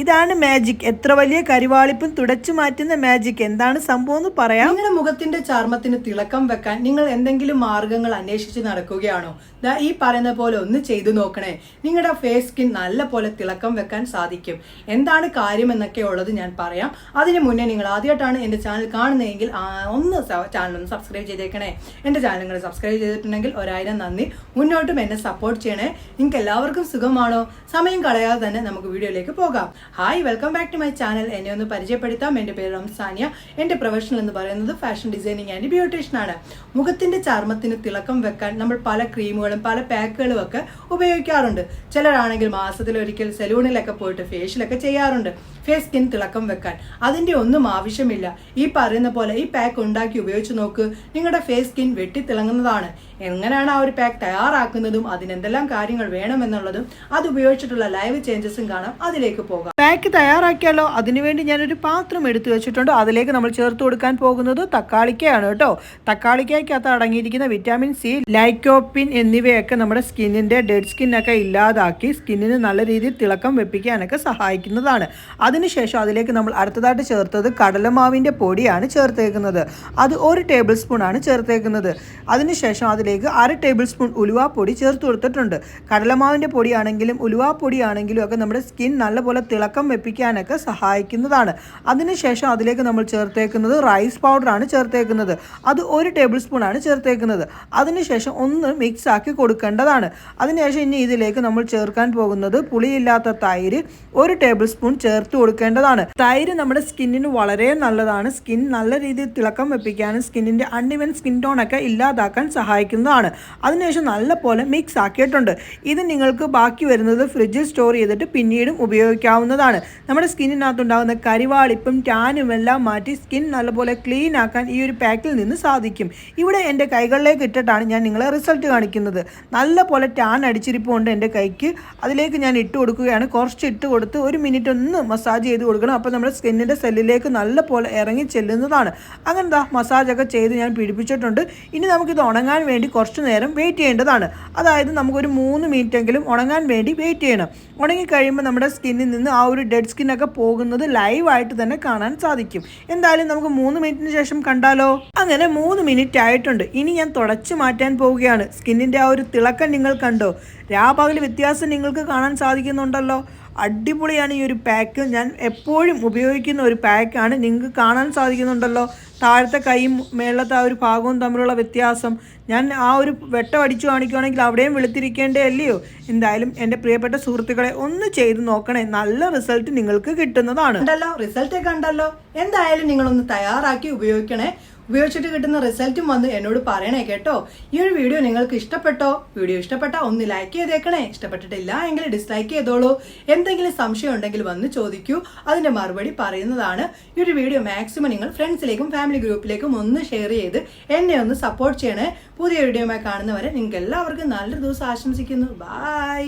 ഇതാണ് മാജിക് എത്ര വലിയ കരിവാളിപ്പും തുടച്ചു മാറ്റുന്ന മാജിക് എന്താണ് സംഭവം എന്ന് പറയാം. നിങ്ങളുടെ മുഖത്തിന്റെ ചർമ്മത്തിന് തിളക്കം വെക്കാൻ നിങ്ങൾ എന്തെങ്കിലും മാർഗങ്ങൾ അന്വേഷിച്ച് നടക്കുകയാണോ? ദാ ഈ പറയുന്ന പോലെ ഒന്ന് ചെയ്തു നോക്കണേ. നിങ്ങളുടെ ഫേസ് സ്കിൻ നല്ല പോലെ തിളക്കം വെക്കാൻ സാധിക്കും. എന്താണ് കാര്യം എന്നൊക്കെ ഉള്ളത് ഞാൻ പറയാം. അതിനു മുന്നേ നിങ്ങൾ ആദ്യമായിട്ടാണ് എന്റെ ചാനൽ കാണുന്നതെങ്കിൽ ഒന്ന് ചാനൽ ഒന്ന് സബ്സ്ക്രൈബ് ചെയ്തേക്കണേ. എന്റെ ചാനൽ നിങ്ങൾ സബ്സ്ക്രൈബ് ചെയ്തിട്ടുണ്ടെങ്കിൽ ഒരായിരം നന്ദി. മുന്നോട്ടും എന്നെ സപ്പോർട്ട് ചെയ്യണേ. നിങ്ങൾക്ക് എല്ലാവർക്കും സുഖമാണോ? സമയം കളയാതെ തന്നെ നമുക്ക് വീഡിയോയിലേക്ക് പോകാം. Hi welcome back to my channel എന്നെ ഒന്ന് പരിചയപ്പെടുത്താം. എന്റെ പേര് റംസാനിയ. എന്റെ പ്രൊഫഷണൽ എന്ന് പറയുന്നത് ഫാഷൻ ഡിസൈനിങ് ആൻഡ് ബ്യൂട്ടീഷ്യൻ ആണ്. മുഖത്തിന്റെ ചർമ്മത്തിന് തിളക്കം വെക്കാൻ നമ്മൾ പല ക്രീമുകളും പല പാക്കുകളും ഒക്കെ ഉപയോഗിക്കാറുണ്ട്. ചിലരാണെങ്കിൽ മാസത്തിൽ ഒരിക്കൽ സെലൂണിലൊക്കെ പോയിട്ട് ഫേഷ്യലൊക്കെ ചെയ്യാറുണ്ട്. ഫേസ് സ്കിൻ തിളക്കം വെക്കാൻ. അതിന്റെ ഒന്നും ആവശ്യമില്ല. ഈ പറയുന്ന പോലെ ഈ പാക്ക് ഉണ്ടാക്കി ഉപയോഗിച്ച് നോക്ക്. നിങ്ങളുടെ ഫേസ് സ്കിൻ വെട്ടിത്തിളങ്ങുന്നതാണ് എങ്ങനെയാണ് ആ ഒരു പാക്ക് തയ്യാറാക്കുന്നതും അതിനെന്തെല്ലാം കാര്യങ്ങൾ വേണമെന്നുള്ളതും അത് ഉപയോഗിച്ചിട്ടുള്ള ലൈവ് ചേഞ്ചസും കാണാം. അതിലേക്ക് പോകാം. പാക്ക് തയ്യാറാക്കിയാലോ? അതിനുവേണ്ടി ഞാനൊരു പാത്രം എടുത്തു വെച്ചിട്ടുണ്ട്. അതിലേക്ക് നമ്മൾ ചേർത്ത് കൊടുക്കാൻ പോകുന്നത് തക്കാളിക്കയാണ് കേട്ടോ. തക്കാളിക്കകത്ത് അടങ്ങിയിരിക്കുന്ന വിറ്റാമിൻ സി ലൈക്കോപ്പിൻ എന്നിവയൊക്കെ നമ്മുടെ സ്കിന്നിന്റെ ഡെഡ് സ്കിന്നൊക്കെ ഇല്ലാതാക്കി സ്കിന്നിന് നല്ല രീതിയിൽ തിളക്കം വെപ്പിക്കാനൊക്കെ സഹായിക്കുന്നതാണ്. അതിനുശേഷം അതിലേക്ക് നമ്മൾ അടുത്തതായിട്ട് ചേർത്തത് കടലമാവിന്റെ പൊടിയാണ് ചേർത്തേക്കുന്നത്. അത് ഒരു ടേബിൾ സ്പൂൺ ആണ് ചേർത്തേക്കുന്നത്. അതിനുശേഷം അതിലേക്ക് അര ടേബിൾ സ്പൂൺ ഉലുവാപ്പൊടി ചേർത്ത് കൊടുത്തിട്ടുണ്ട്. കടലമാവിന്റെ പൊടിയാണെങ്കിലും ഉലുവാപ്പൊടിയാണെങ്കിലും ഒക്കെ നമ്മുടെ സ്കിൻ നല്ലപോലെ തിളക്കം വെപ്പിക്കാനൊക്കെ സഹായിക്കുന്നതാണ്. അതിനുശേഷം അതിലേക്ക് നമ്മൾ ചേർത്തേക്കുന്നത് റൈസ് പൗഡറാണ് ചേർത്തേക്കുന്നത്. അത് ഒരു ടേബിൾ സ്പൂൺ ആണ് ചേർത്തേക്കുന്നത്. അതിനുശേഷം ഒന്ന് മിക്സ് ആക്കി കൊടുക്കേണ്ടതാണ്. അതിനുശേഷം ഇനി ഇതിലേക്ക് നമ്മൾ ചേർക്കാൻ പോകുന്നത് പുളിയില്ലാത്ത തൈര് ഒരു ടേബിൾ സ്പൂൺ ചേർത്ത് കൊടുക്കേണ്ടതാണ്. തൈര് നമ്മുടെ സ്കിന്നിന് വളരെ നല്ലതാണ്. സ്കിൻ നല്ല രീതിയിൽ തിളക്കം വെപ്പിക്കാനും സ്കിന്നിന്റെ അൺഇവൻ സ്കിൻ ടോൺ ഒക്കെ ഇല്ലാതാക്കാൻ സഹായിക്കുന്നതാണ്. അതിനുശേഷം നല്ലപോലെ മിക്സ് ആക്കിയിട്ടുണ്ട്. ഇത് നിങ്ങൾക്ക് ബാക്കി വരുന്നത് ഫ്രിഡ്ജിൽ സ്റ്റോർ ചെയ്തിട്ട് പിന്നീടും ഉപയോഗിക്കാവുന്നതാണ് നമ്മുടെ സ്കിന്നിനകത്തുണ്ടാകുന്ന കരിവാളിപ്പും ടാനും എല്ലാം മാറ്റി സ്കിൻ നല്ലപോലെ ക്ലീൻ ആക്കാൻ ഈ ഒരു പാക്കിൽ നിന്ന് സാധിക്കും. ഇവിടെ എന്റെ കൈകളിലേക്ക് ഇട്ടിട്ടാണ് ഞാൻ നിങ്ങളെ റിസൾട്ട് കാണിക്കുന്നത്. നല്ല പോലെ ടാൻ അടിച്ചിരിപ്പുണ്ട് എന്റെ കൈക്ക് അതിലേക്ക് ഞാൻ ഇട്ട് കൊടുക്കുകയാണ്. കുറച്ച് ഇട്ട് കൊടുത്ത് ഒരു മിനിറ്റ് ഒന്ന് മസാജ് ചെയ്ത് കൊടുക്കണം. അപ്പോൾ നമ്മുടെ സ്കിന്നിന്റെ സെല്ലിലേക്ക് നല്ല പോലെ ഇറങ്ങി ചെല്ലുന്നതാണ്. അങ്ങനെ എന്താ മസാജൊക്കെ ചെയ്ത് ഞാൻ പിടിപ്പിച്ചിട്ടുണ്ട് ഇനി നമുക്കിത് ഉണങ്ങാൻ വേണ്ടി കുറച്ച് നേരം വെയിറ്റ് ചെയ്യേണ്ടതാണ്. അതായത് നമുക്കൊരു മൂന്ന് മിനിറ്റ് എങ്കിലും ഉണങ്ങാൻ വേണ്ടി വെയിറ്റ് ചെയ്യണം. ഉണങ്ങി കഴിയുമ്പോൾ നമ്മുടെ സ്കിന്നിൽ നിന്ന് ആ ഒരു ഡെഡ് സ്കിന്നൊക്കെ പോകുന്നത് ലൈവായിട്ട് തന്നെ കാണാൻ സാധിക്കും. എന്തായാലും നമുക്ക് മൂന്ന് മിനിറ്റിന് ശേഷം കണ്ടാലോ? അങ്ങനെ മൂന്ന് മിനിറ്റ് ആയിട്ടുണ്ട്. ഇനി ഞാൻ തുടച്ചു മാറ്റാൻ പോവുകയാണ്. സ്കിന്നിന്റെ ആ ഒരു തിളക്കം നിങ്ങൾ കണ്ടോ? രാപകൽ വ്യത്യാസം നിങ്ങൾക്ക് കാണാൻ സാധിക്കുന്നുണ്ടല്ലോ. അടിപൊളിയാണ് ഈ ഒരു പാക്ക് ഞാൻ എപ്പോഴും ഉപയോഗിക്കുന്ന ഒരു പാക്കാണ് നിങ്ങൾക്ക് കാണാൻ സാധിക്കുന്നുണ്ടല്ലോ. താഴത്തെ കൈയും മേളത്തെ ആ ഒരു ഭാഗവും തമ്മിലുള്ള വ്യത്യാസം. ഞാൻ ആ ഒരു വെട്ടം അടിച്ചു കാണിക്കുകയാണെങ്കിൽ അവിടെയും വെളുത്തിരിക്കേണ്ടേ അല്ലയോ? എന്തായാലും എന്റെ പ്രിയപ്പെട്ട സുഹൃത്തുക്കളെ ഒന്ന് ചെയ്ത് നോക്കണേ. നല്ല റിസൾട്ട് നിങ്ങൾക്ക് കിട്ടുന്നതാണ്. കണ്ടല്ലോ റിസൾട്ട് കണ്ടല്ലോ. എന്തായാലും നിങ്ങളൊന്ന് തയ്യാറാക്കി ഉപയോഗിക്കണേ. ഉപയോഗിച്ചിട്ട് കിട്ടുന്ന റിസൾട്ടും വന്ന് എന്നോട് പറയണേ കേട്ടോ. ഈ ഒരു വീഡിയോ നിങ്ങൾക്ക് ഇഷ്ടപ്പെട്ടോ? വീഡിയോ ഇഷ്ടപ്പെട്ട ഒന്ന് ലൈക്ക് ചെയ്തേക്കണേ. ഇഷ്ടപ്പെട്ടിട്ടില്ല എങ്കിൽ ഡിസ്ലൈക്ക് ചെയ്തോളൂ. എന്തെങ്കിലും സംശയം ഉണ്ടെങ്കിൽ വന്ന് ചോദിക്കൂ. അതിന്റെ മറുപടി പറയുന്നതാണ്. ഈ ഒരു വീഡിയോ മാക്സിമം നിങ്ങൾ ഫ്രണ്ട്സിലേക്കും ഫാമിലി ഗ്രൂപ്പിലേക്കും ഒന്ന് ഷെയർ ചെയ്ത് എന്നെ ഒന്ന് സപ്പോർട്ട് ചെയ്യണേ. പുതിയ വീഡിയോമായി കാണുന്നവരെ നിങ്ങൾക്ക് എല്ലാവർക്കും നല്ലൊരു ദിവസം ആശംസിക്കുന്നു. ബൈ